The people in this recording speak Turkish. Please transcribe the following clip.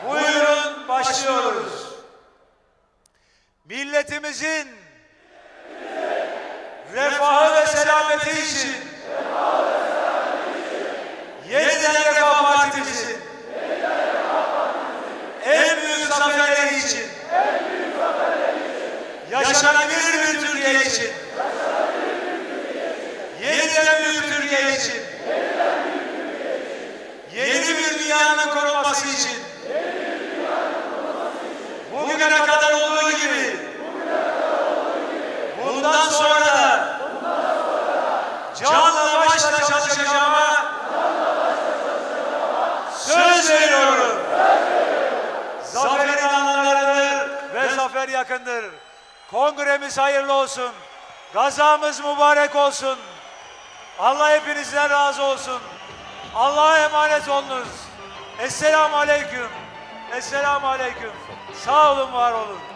Buyurun başlıyoruz. Milletimizin refahı ve selameti için yeniden Refah Partimizin en büyük zaferleri için yaşanabilir bir Türkiye için yeniden büyük Türkiye için yeni bir dünyanın kurulması için bundan sonra da canla başla çalışacağıma söz veriyorum. Zaferin anlarıdır ve zafer yakındır. Kongremiz hayırlı olsun. Gazamız mübarek olsun. Allah hepinizden razı olsun. Allah'a emanet olunuz. Esselamu Aleyküm. Esselamu Aleyküm. Sağ olun, var olun.